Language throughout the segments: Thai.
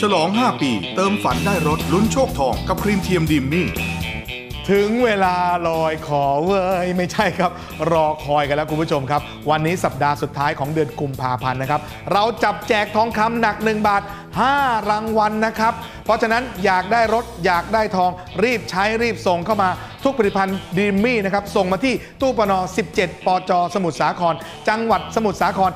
ฉลอง 5 ปี เติมฝันได้รถลุ้นโชคทองกับครีมเทียมดิมมี่ ถึงเวลาลอยขอเว้ย ไม่ใช่ครับ รอคอยกันแล้วคุณผู้ชมครับ วันนี้สัปดาห์สุดท้ายของเดือนกุมภาพันธ์นะครับ เราจับแจกทองคำหนัก 1 บาท 5 รางวัลนะครับ เพราะฉะนั้นอยากได้รถอยากได้ทองรีบใช้รีบส่งเข้ามาทุกผลิตภัณฑ์ดีมมี่นะครับส่งมาที่ตู้ปน 17 ปจ สมุทรสาคร จังหวัดสมุทรสาคร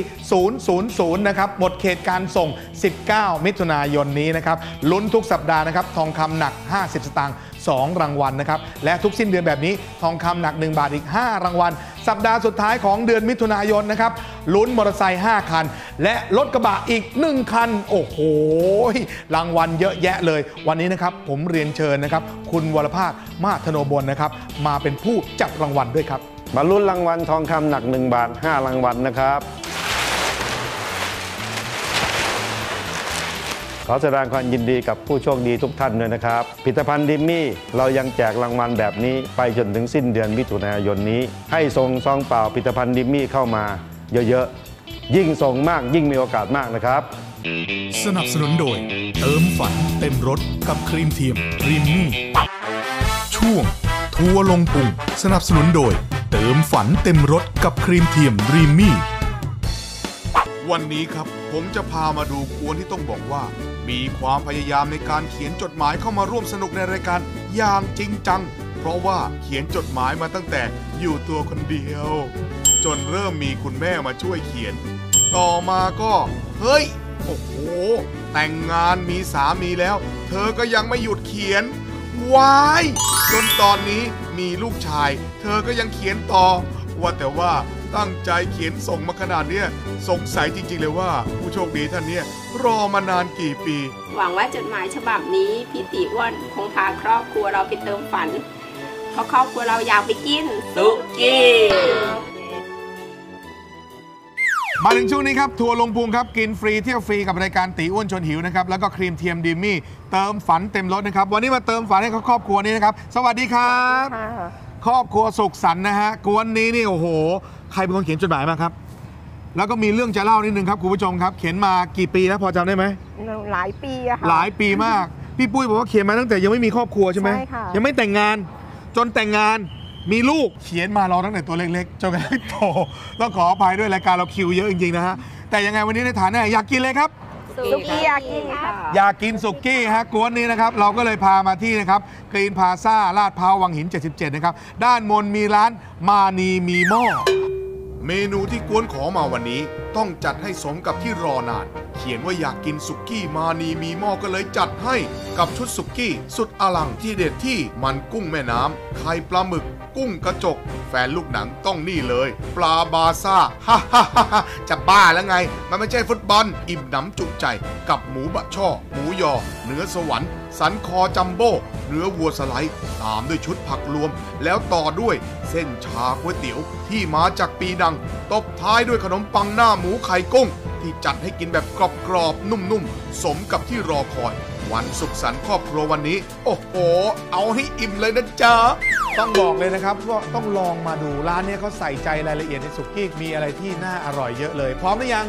74000 นะครับ หมดเขตการส่ง 19 มิถุนายนนี้นะครับ ลุ้นทุกสัปดาห์นะครับ ทองคำหนัก 50 สตางค์ 2 รางวัลนะครับ และทุกสิ้นเดือนแบบนี้ทองคำหนัก 1 บาทอีก 5 รางวัล สัปดาห์สุดท้ายของเดือนมิถุนายนนะครับลุ้นมอเตอร์ไซค์5คัน และรถกระบะอีก 1 คัน โอ้โห รางวัลเยอะแยะเลย วันนี้นะครับผมเรียนเชิญนะครับ คุณวรภาสมาธโนบลนะครับ มาเป็นผู้จับรางวัลด้วยครับมาลุ้นรางวัลทองคำหนัก 1 บาท 5 รางวัลนะครับ ขอแสดงความยินดีกับผู้โชคดีทุกท่านด้วยนะครับผลิตภัณฑ์ดิมมี่เรายังแจกรางวัลแบบนี้ไปจนถึงสิ้นเดือนมิถุนายนนี้ ให้ส่งซองเปล่าผลิตภัณฑ์ดิมมี่เข้ามาเยอะๆ ยิ่งส่งมากยิ่งมีโอกาสมากนะครับ สนับสนุนโดย เติมฝันเต็มรถกับครีมเทียมดรีมมี่ช่วง ทัวร์ลงพุงสนับสนุนโดย เติมฝันเต็มรถกับครีมเทียมดรีมมี่วันนี้ครับผมจะพามาดูกวนที่ต้องบอกว่า มีความพยายามในการเขียนจดหมายเข้ามาร่วมสนุกในรายการอย่างจริงจัง เพราะว่าเขียนจดหมายมาตั้งแต่อยู่ตัวคนเดียว จนเริ่มมีคุณแม่มาช่วยเขียน ต่อมาก็ เฮ้ย โอ้โห แต่งงานมีสามีแล้ว เธอก็ยังไม่หยุดเขียนวายจนตอนนี้มีลูกชาย เธอก็ยังเขียนต่อ ว่าแต่ว่าตั้งใจเขียนส่งมาขนาดเนี้ยสงสัยจริง ๆ เลยว่า ผู้โชคดีท่านเนี้ยรอมานานกี่ปี หวังว่าจดหมายฉบับนี้พี่ติอ้วนคงพาครอบครัวเราไปเติมฝัน เพราะครอบครัวเราอยากไปกินสุกี้มาถึงช่วงนี้ครับ ทัวร์ลงพุงครับ กินฟรีเที่ยวฟรีกับรายการตีอ้วนชวนหิวนะครับ แล้วก็ครีมเทียมดิมมี่ เติมฝันเต็มรถนะครับ วันนี้มาเติมฝันให้ครอบครัวนี้นะครับ สวัสดีครับ ครอบครัวสุขสันต์นะฮะกวนนี้นี่โอ้โห ใครเป็นคนเขียนจดหมายมาครับ แล้วก็มีเรื่องจะเล่านิดนึงครับคุณผู้ชมครับ เขียนมากี่ปีแล้วพอจำได้ไหม หลายปีอะค่ะ หลายปีมาก พี่ปุ้ยบอกว่าเขียนมาตั้งแต่ยังไม่มีครอบครัวใช่ไหมใช่ค่ะ ยังไม่แต่งงานจนแต่งงานมีลูกเขียนมาเราตั้งแต่ตัวเล็กๆจนกระทั่งโตต้องขออภัยด้วยรายการเราคิวเยอะจริงๆนะฮะแต่ยังไงวันนี้ในฐานะอยากกินเลยครับ สุกี้ยากิค่ะอยากกินสุกี้ฮะกวนนี้นะครับ เราก็เลยพามาที่นะครับกรีนพาซาลาดพร้าววังหิน 77 นะครับ ด้านบนมีร้านมานีมีหม้อ เมนูที่กวนขอมาวันนี้ต้องจัดให้สมกับที่รอนานเขียนว่าอยากกินสุกี้มานีมีหม้อก็เลยจัดให้กับชุดสุกี้ สุดอลังที่เด็ดที่มันกุ้งแม่น้ำไข่ปลาหมึก กุ้งกระจก แฟนลูกหนังต้องนี่เลย ปลาบาซ่าฮ่าฮ่าฮ่าจะบ้าแล้วไง มันไม่ใช่ฟุตบอล อิ่มหนำจุใจ กับหมูบะช่อ หมูยอ เนื้อสวรรค์ สันคอจัมโบ้เนื้อวัวสไลด์ตามด้วยชุดผักรวม แล้วต่อด้วยเส้นชาก๋วยเตี๋ยวที่มาจากปีดัง ตบท้ายด้วยขนมปังหน้าหมูไข่กุ้ง ที่จัดให้กินแบบกรอบๆ นุ่มๆ สมกับที่รอคอย วันสุขสันต์ครอบครัววันนี้ โอ้โห เอาให้อิ่มเลยนะจ๊ะ ต้องบอกเลยนะครับว่าต้องลองมาดูร้านเนี้เขาใส่ใจรายละเอียดในสุกี้มีอะไรที่น่าอร่อยเยอะเลย พร้อมหรือยัง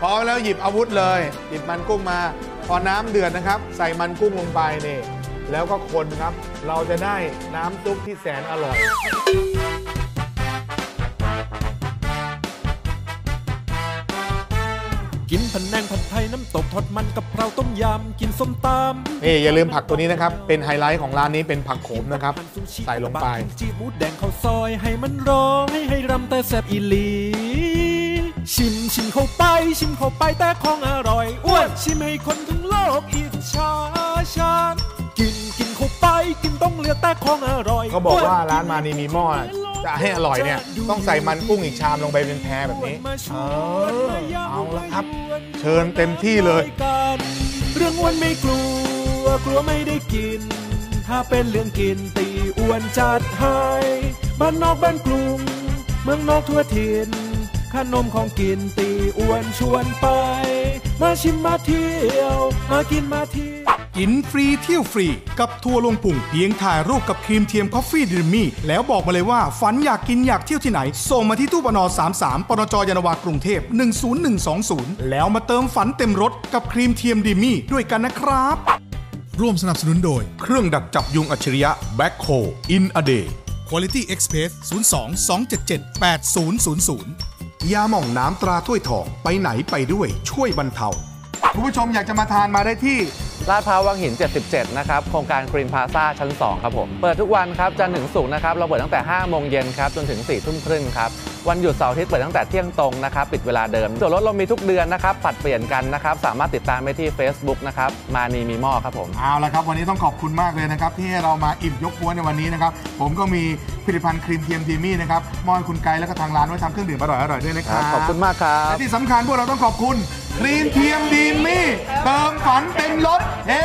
พร้อมแล้วหยิบอาวุธเลย หยิบมันกุ้งมา พอน้ำเดือดนะครับ ใส่มันกุ้งลงไปนี่แล้วก็คนครับ เราจะได้น้ำซุปที่แสนอร่อย กินผันแนงผัดไทยน้ำตกทอดมันกับเพราต้มยำกินส้มตำนี่อย่าลืมผักตัวนี้นะครับ เป็นไฮไลท์ของร้านนี้เป็นผักโขมนะครับ ใส่ลงไปจีหมูแดงข้าวซอยให้มันร้องให้ให้รำแต่แซ่บอีหลีชิมชิมเข้าไป ชิมเข้าไปแต่ของอร่อยอ้วนชิมให้คนทั้งโลกอิจฉาฉันกินกินเข้าไปกินต้องเหลือแต่ของอร่อยเขาบอกว่าร้านมานีมีหม้อน่ะจะให้อร่อยเนี่ย ต้องใส่มันกุ้งอีกชามลงไปเป็นแพรแบบนี้ เออเอาละ ครับ เชิญเต็มที่เลย เรื่องอ้วนไม่กลัว กลัวไม่ได้กิน ถ้าเป็นเรื่องกินตีอ้วนจัดให้บ้านนอกบ้านกรุง เมืองนอกทั่วถิ่นขนมของกินตีอ้วนชวนไป มาชิมมาเที่ยว มากินมาเที่ยว กินฟรีเที่ยวฟรี กับทัวร์ลงปุ่งเพียงถ่ายรูปกับครีมเทียมคอฟฟี่ดิมี่แล้วบอกมาเลยว่าฝันอยากกินอยากเที่ยวที่ไหน ส่งมาที่ตู้ปน33ปนจยานนาวากรุงเทพ 10120 แล้วมาเติมฝันเต็มรถกับครีมเทียมดิมี่ด้วยกันนะครับ ร่วมสนับสนุนโดย เครื่องดักจับยุงอัจฉริยะแบ็คโฮอินอเดย์ Quality Express 02 277 8000 ยาหม่องน้ำตราถ้วยทองไปไหนไปด้วยช่วยบรรเทาคุณผู้ชมอยากจะมาทานมาได้ที่ ลาดพร้าววังหิน 77 นะครับ โครงการกรีนพาซาชั้น 2 ครับผม เปิดทุกวันครับ จันทร์ถึงศุกร์นะครับ เราเปิดตั้งแต่ 5 โมงเย็นครับ จนถึง 4 ทุ่มครึ่งครับ วันหยุดเสาร์อาทิตย์เปิดตั้งแต่เที่ยงตรงนะครับ ปิดเวลาเดิม ส่วนลดเรามีทุกเดือนนะครับ ปัดเปลี่ยนกันนะครับ สามารถติดตามได้ที่ Facebook นะครับ มานีมีหม้อครับผม เอาละครับ วันนี้ต้องขอบคุณมากเลยนะครับ ที่ให้เรามาอิ่มยกกวนในวันนี้นะครับ ผมก็มีผลิตภัณฑ์ครีมเทียมดีมี่นะครับมอบให้คุณไกด์แล้วก็ทางร้านไว้ทำเครื่องดื่มอร่อยๆด้วยนะครับ ขอบคุณมากครับและที่สำคัญพวกเราต้องขอบคุณ ครีมเทียมดีมี่เติมฝันเต็มรถเฮ้